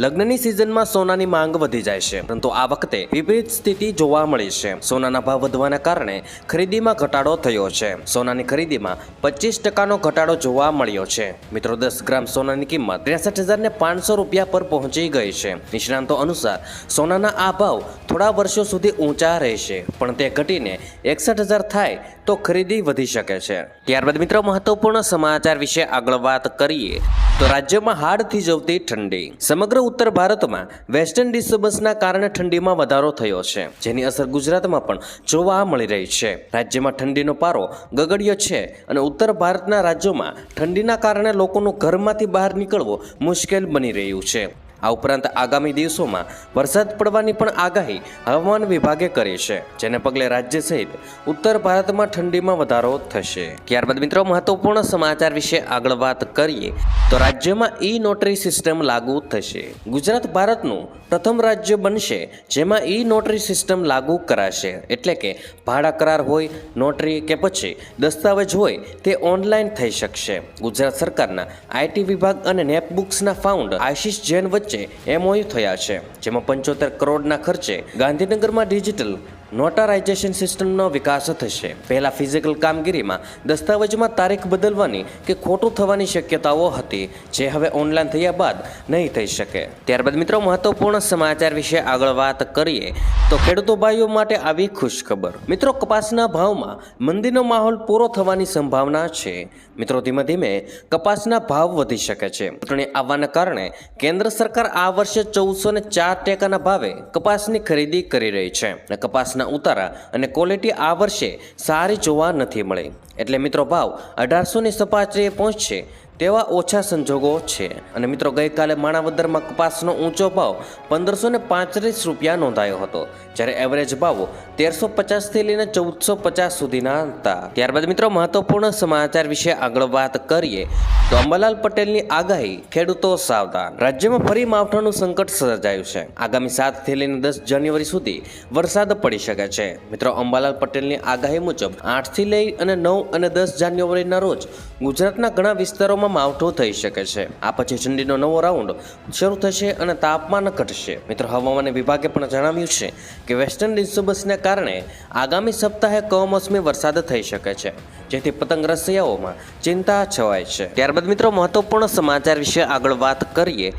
લગ્નની સિઝનમાં સોનાની માંગ વધી જાય છે. પરંતુ આ વખતે વિપરીત સ્થિતિ જોવા મળી છે. સોનાના ભાવ વધવાના કારણે ખરીદીમાં ઘટાડો થયો છે. સોનાની ખરીદીમાં પચીસ ટકાનો ઘટાડો જોવા મળ્યો છે. મિત્રો, દસ ગ્રામ સોનાની કિંમત ત્રેસઠ હજાર ને પાંચસો રૂપિયા પર પહોંચી ગઈ છે. નિષ્ણાંતો અનુસાર સોનાના આ ભાવ થોડા વર્ષો સુધી ઊંચા રહેશે. પણ તે ઘટીને એકસઠ હજાર થાય તો ખરીદી વધી શકે છે. ત્યારબાદ મિત્રો, મહત્વપૂર્ણ સમાચાર વિશે આગળ વાત કરીએ. તો રાજ્યમાં હાડ થીજવતી ઠંડી. સમગ્ર ઉત્તર ભારતમાં વેસ્ટર્ન ડિસ્ટર્બન્સના કારણે ઠંડીમાં વધારો થયો છે. જેની અસર ગુજરાતમાં પણ જોવા મળી રહી છે. રાજ્યમાં ઠંડીનો પારો ગગડ્યો છે અને ઉત્તર ભારતના રાજ્યોમાં ઠંડીના કારણે લોકોનું ઘરમાંથી બહાર નીકળવું મુશ્કેલ બની રહ્યું છે. આ ઉપરાંત આગામી દિવસોમાં વરસાદ પડવાની પણ આગાહી હવામાન વિભાગે કરી છે, જેને પગલે રાજ્ય સહિત ઉત્તર ભારતમાં ઠંડીમાં વધારો થશે. ત્યારબાદ મિત્રો, મહત્વપૂર્ણ સમાચાર વિશે આગળ વાત કરીએ તો રાજ્યમાં ઈ નોટરી સિસ્ટમ લાગુ થશે. ગુજરાત ભારતનું પ્રથમ રાજ્ય બનશે, જેમાં ઈ નોટરી સિસ્ટમ લાગુ કરાશે. એટલે કે ભાડા કરાર હોય નોટરી કે પછી દસ્તાવેજ હોય, તે ઓનલાઈન થઈ શકશે. ગુજરાત સરકારના આઈટી વિભાગ અને નેપબુક્સના ફાઉન્ડર આશિષ જૈન વચ્ચે એમઓયુ થયા છે જેમાં પંચોતેર કરોડના ખર્ચે ગાંધીનગરમાં ડિજિટલ નોટારાઇઝેશન સિસ્ટમનો વિકાસ થશે. પહેલાં ફિઝિકલ કામગીરીમાં દસ્તાવેજમાં તારીખ બદલવાની કે ખોટું થવાની શક્યતાઓ હતી, જે હવે ઓનલાઈન થયા બાદ નહીં થઈ શકે. ત્યારબાદ મિત્રો, મહત્વપૂર્ણ સમાચાર વિશે આગળ વાત કરીએ, તો ખેડૂતો ભાઈઓ માટે આવી ખુશખબર. મિત્રો, કપાસના ભાવમાં મંદીનો માહોલ પૂરો થવાની સંભાવના છે. મિત્રો, ધીમે ધીમે કપાસના ભાવ વધી શકે છે. ચૂંટણી આવવાના કારણે કેન્દ્ર સરકાર આ વર્ષે ચૌદસો ને ચાર ટેકાના ભાવે કપાસની ખરીદી કરી રહી છે. અને કપાસના ઉતારા અને ક્વોલિટી આ વર્ષે સારી જોવા નથી મળી. એટલે મિત્રો ભાવ અઢારસોની સપાટીએ પહોંચશે. તેવા ઓછા સંજોગો છે. અને મિત્રો, ગઈકાલે માણાવદરમાં કપાસનો ઊંચો ભાવ પંદરસો ને પાંત્રીસ રૂપિયા નોંધાયો હતો. જ્યારે એવરેજ ભાવો તેરસો પચાસથી લઈને ચૌદસો પચાસ સુધીના હતા. ત્યારબાદ મિત્રો, મહત્વપૂર્ણ સમાચાર વિશે આગળ વાત કરીએ તો અંબાલાલ પટેલની આગાહી ખેડૂતો સાવધાન. રાજ્યમાં ફરી માવઠાનું સંકટ સર્જાયું છે. આગામી સાતથી લઈને દસ જાન્યુઆરી સુધી વરસાદ પડી શકે છે. મિત્રો, અંબાલાલ પટેલની આગાહી મુજબ આઠથી લઈ અને નવ અને દસ જાન્યુઆરીના રોજ ગુજરાતના ઘણા વિસ્તારોમાં માવઠું થઈ શકે છે. આ પછી ઠંડીનો નવો રાઉન્ડ શરૂ થશે અને તાપમાન ઘટશે. મિત્રો, હવામાન વિભાગે પણ જણાવ્યું છે કે વેસ્ટર્ન ડિસ્ટર્બન્સને કારણે આગામી સપ્તાહે કમોસમી વરસાદ થઈ શકે છે, જેથી પતંગ રસિયાઓમાં ચિંતા છવાય છે. ત્યારબાદ મિત્રો, મહત્વપૂર્ણ સમાચાર વિશે આગળ વાત કરીએ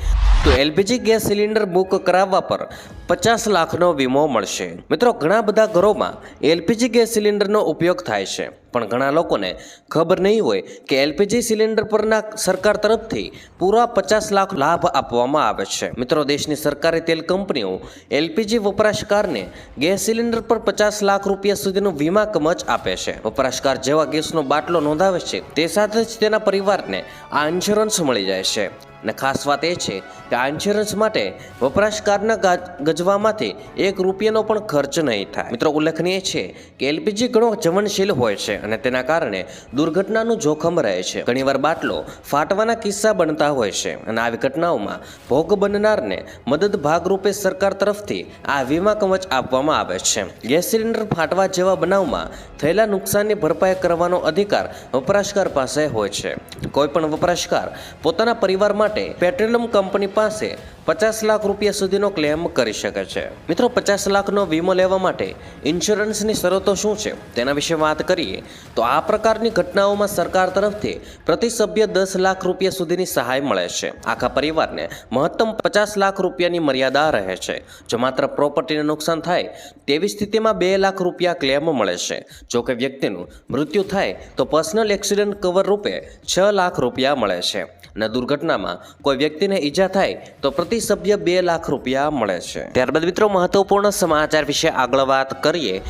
તો એલપીજી ગેસ સિલિન્ડર બુક કરાવવા પર પચાસ લાખનો વીમો મળશે. મિત્રો, ઘણા બધા ઘરોમાં એલપીજી ગેસ સિલિન્ડરનો ઉપયોગ થાય છે. પણ ઘણા લોકોને ખબર નહીં હોય કે એલપીજી સિલિન્ડર પરના સરકાર તરફથી પૂરા પચાસ લાખ લાભ આપવામાં આવે છે. મિત્રો, દેશની સરકારી તેલ કંપનીઓ એલપીજી વપરાશકારને ગેસ સિલિન્ડર પર પચાસ લાખ રૂપિયા સુધીનું વીમા કમચ આપે છે. વપરાશકાર જેવા ગેસનો બાટલો નોંધાવે છે, તે સાથે જ તેના પરિવારને આ ઇન્સ્યોરન્સ મળી જાય છે. અને ખાસ વાત એ છે કે આ ઇન્સ્યોરન્સ માટે વપરાશકારના ગજવામાંથી એક રૂપિયાનો પણ ખર્ચ નહીં થાય. મિત્રો, ઉલ્લેખનીય છે કે એલપીજી ઘણો જવનશીલ હોય છે અને તેના કારણે દુર્ઘટનાનું જોખમ રહે છે. ઘણીવાર બાટલો ફાટવાના કિસ્સા બનતા હોય છે અને આવી ઘટનાઓમાં ભોગ બનનારને મદદ ભાગરૂપે સરકાર તરફથી આ વીમા કવચ આપવામાં આવે છે. ગેસ સિલિન્ડર ફાટવા જેવા બનાવમાં થયેલા નુકસાનની ભરપાઈ કરવાનો અધિકાર વપરાશકાર પાસે હોય છે. કોઈ પણ વપરાશકાર પોતાના પરિવાર માટે પેટ્રોલિયમ કંપની પાસે પચાસ લાખ રૂપિયા સુધીનો ક્લેમ કરી શકે છે. મિત્રો, પચાસ લાખનો વીમો લેવા માટે ઇન્સ્યોરન્સની શરતો શું છે? તેના વિશે વાત કરીએ, તો આ પ્રકારની ઘટનાઓમાં સરકાર તરફથી પ્રતિ સભ્ય દસ લાખ રૂપિયા સુધીની સહાય મળે છે. આખા પરિવારને મહત્તમ પચાસ લાખ રૂપિયાની મર્યાદા રહે છે. જો માત્ર પ્રોપર્ટીને નુકસાન થાય, તેવી સ્થિતિમાં બે લાખ રૂપિયા ક્લેમ મળે છે. જો કે વ્યક્તિનું મૃત્યુ થાય, તો પર્સનલ એક્સિડન્ટ કવર રૂપે છ લાખ રૂપિયા મળે છે. અને દુર્ઘટનામાં કોઈ વ્યક્તિને ઈજા થાય, તો પ્રતિ સભ્ય બે લાખ રૂપિયા મળે છે. ત્યારબાદ મિત્રો મહત્વપૂર્ણ સમાચાર વિશે આગળ વાત કરીએ,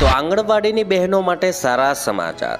તો આંગણવાડીની બહેનો માટે સારા સમાચાર.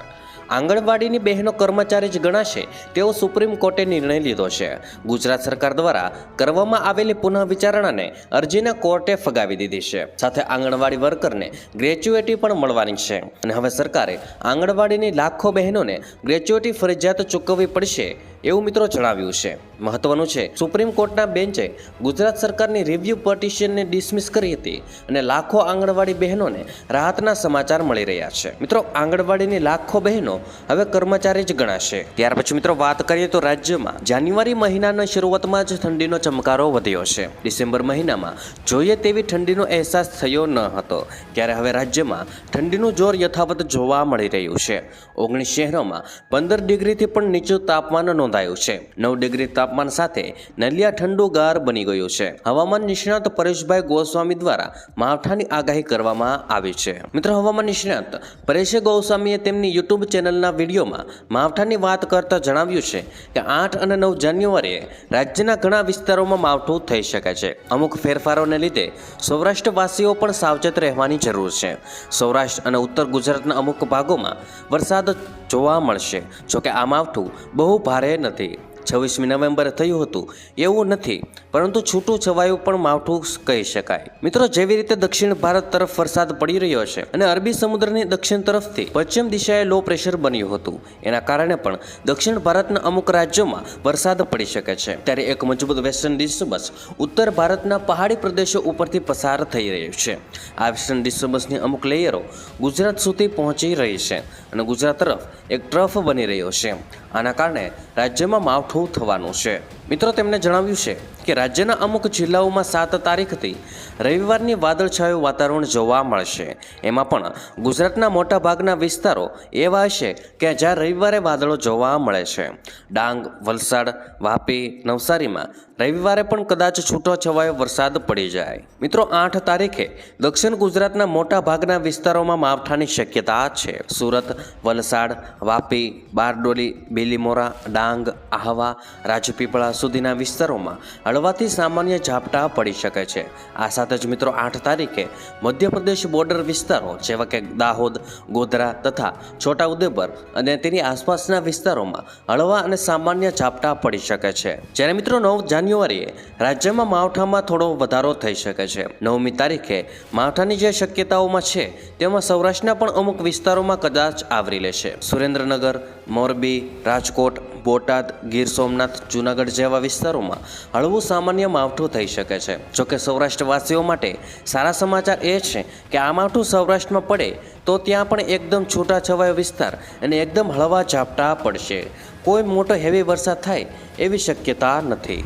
આંગણવાડીની બહેનો કર્મચારી જ ગણાશે, તેવો સુપ્રીમ કોર્ટે નિર્ણય લીધો છે. ગુજરાત સરકાર દ્વારા કરવામાં આવેલી પુનઃ વિચારણાને અરજીને કોર્ટે ફગાવી દીધી છે. સાથે આંગણવાડી વર્કરને ગ્રેચ્યુએટી પણ મળવાની છે. અને હવે સરકારે આંગણવાડીની લાખો બહેનોને ગ્રેચ્યુએટી ફરજિયાત ચૂકવવી પડશે એવું મિત્રો જણાવ્યું છે. મહત્વનું છે, સુપ્રીમ કોર્ટના બેન્ચે ગુજરાત સરકારની રિવ્યુ પટિશનને ડિસમિસ કરી હતી અને લાખો આંગણવાડી બહેનોને રાહતના સમાચાર મળી રહ્યા છે. મિત્રો, આંગણવાડીની લાખો બહેનો હવે કર્મચારી જ ગણાશે. ત્યાર પછી મિત્રો વાત કરીએ તો રાજ્યમાં. જાન્યુઆરી મહિનાના શરૂઆતમાં જ ઠંડીનો ચમકારો વધ્યો છે. ડિસેમ્બર મહિનામાં જોઈએ તેવી ઠંડીનો અહેસાસ થયો ન હતો. ત્યારે હવે રાજ્યમાં ઠંડીનું જોર યથાવત જોવા મળી રહ્યું છે. ઓગણીસ શહેરોમાં પંદર ડિગ્રીથી પણ નીચું તાપમાન નોંધાયું છે. નવ ડિગ્રી તાપમાન સાથે નલિયા ઠંડુ ગાર બની ગયું છે. હવામાન નિષ્ણાત પરેશભાઈ ગોસ્વામી દ્વારા માવઠાની આગાહી કરવામાં આવી છે. મિત્રો હવામાન નિષ્ણાત પરેશ ગોસ્વામીએ તેમની યુટ્યુબ ચેનલના વિડીયોમાં માવઠાની વાત કરતા જણાવ્યું છે કે આઠ અને નવ જાન્યુઆરીએ રાજ્યના ઘણા વિસ્તારોમાં માવઠું થઈ શકે છે. અમુક ફેરફારોને લીધે સૌરાષ્ટ્રવાસીઓ પણ સાવચેત રહેવાની જરૂર છે. સૌરાષ્ટ્ર અને ઉત્તર ગુજરાતના અમુક ભાગોમાં વરસાદ જોવા મળશે, જોકે આ માવઠું બહુ ભારે નથી. છવ્વીસમી નવેમ્બરે થયું હતું. એવું નથી, પરંતુ છૂટું છવાયું પણ માવઠું કહી શકાય. મિત્રો, જેવી રીતે દક્ષિણ ભારત તરફ વરસાદ પડી રહ્યો છે અને અરબી સમુદ્રની દક્ષિણ તરફથી પશ્ચિમ દિશાએ લો પ્રેશર બન્યું હતું, એના કારણે પણ દક્ષિણ ભારતના અમુક રાજ્યોમાં વરસાદ પડી શકે છે. ત્યારે એક મજબૂત વેસ્ટર્ન ડિસ્ટર્બન્સ ઉત્તર ભારતના પહાડી પ્રદેશો ઉપરથી પસાર થઈ રહ્યું છે. આ વેસ્ટર્ન ડિસ્ટર્બન્સની અમુક લેયરો ગુજરાત સુધી પહોંચી રહી છે અને ગુજરાત તરફ એક ટ્રફ બની રહ્યો છે. આના કારણે રાજ્યમાં માવઠું થવાનું છે. મિત્રો, તેમણે જણાવ્યું છે કે રાજ્યના અમુક જિલ્લાઓમાં સાત તારીખથી રવિવારની વાદળછાયું વાતાવરણ જોવા મળશે. એમાં પણ ગુજરાતના મોટા ભાગના વિસ્તારો એવા હશે કે જ્યાં રવિવારે વાદળો જોવા મળે છે. ડાંગ, વલસાડ, વાપી, નવસારીમાં રવિવારે પણ કદાચ છૂટો છવાયો વરસાદ પડી જાય. મિત્રો, આઠ તારીખે દક્ષિણ ગુજરાતના મોટા ભાગના વિસ્તારોમાં માવઠાની શક્યતા છે. સુરત, વલસાડ, વાપી, બારડોલી, બેલીમોરા, ડાંગ, આહવા, રાજપીપળા સુધીના વિસ્તારોમાં હળવાથી સામાન્ય ઝાપટા પડી શકે છે. આ સાથે જ મિત્રો આઠ તારીખે મધ્યપ્રદેશ બોર્ડર વિસ્તારો, જેવા કે દાહોદ, ગોધરા તથા છોટાઉદેપુર અને તેની આસપાસના વિસ્તારોમાં હળવા અને સામાન્ય ઝાપટા પડી શકે છે. જ્યારે મિત્રો નવ જાન્યુઆરીએ રાજ્યમાં માવઠામાં થોડો વધારો થઈ શકે છે. નવમી તારીખે માવઠાની જે શક્યતાઓમાં છે, તેમાં સૌરાષ્ટ્રના પણ અમુક વિસ્તારોમાં કદાચ આવરી લેશે. સુરેન્દ્રનગર, મોરબી, રાજકોટ બોટાદ, ગીર સોમનાથ, જૂનાગઢ જેવા વિસ્તારોમાં હળવું સામાન્ય માવઠું થઈ શકે છે. જોકે સૌરાષ્ટ્રવાસીઓ માટે સારા સમાચાર એ છે કે આ માવઠું સૌરાષ્ટ્રમાં પડે તો ત્યાં પણ એકદમ છૂટાછવાયો વિસ્તાર અને એકદમ હળવા ઝાપટા પડશે. કોઈ મોટો હેવી વરસાદ થાય એવી શક્યતા નથી.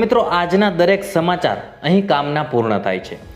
મિત્રો, આજના દરેક સમાચાર અહીં કામના પૂર્ણ થાય છે.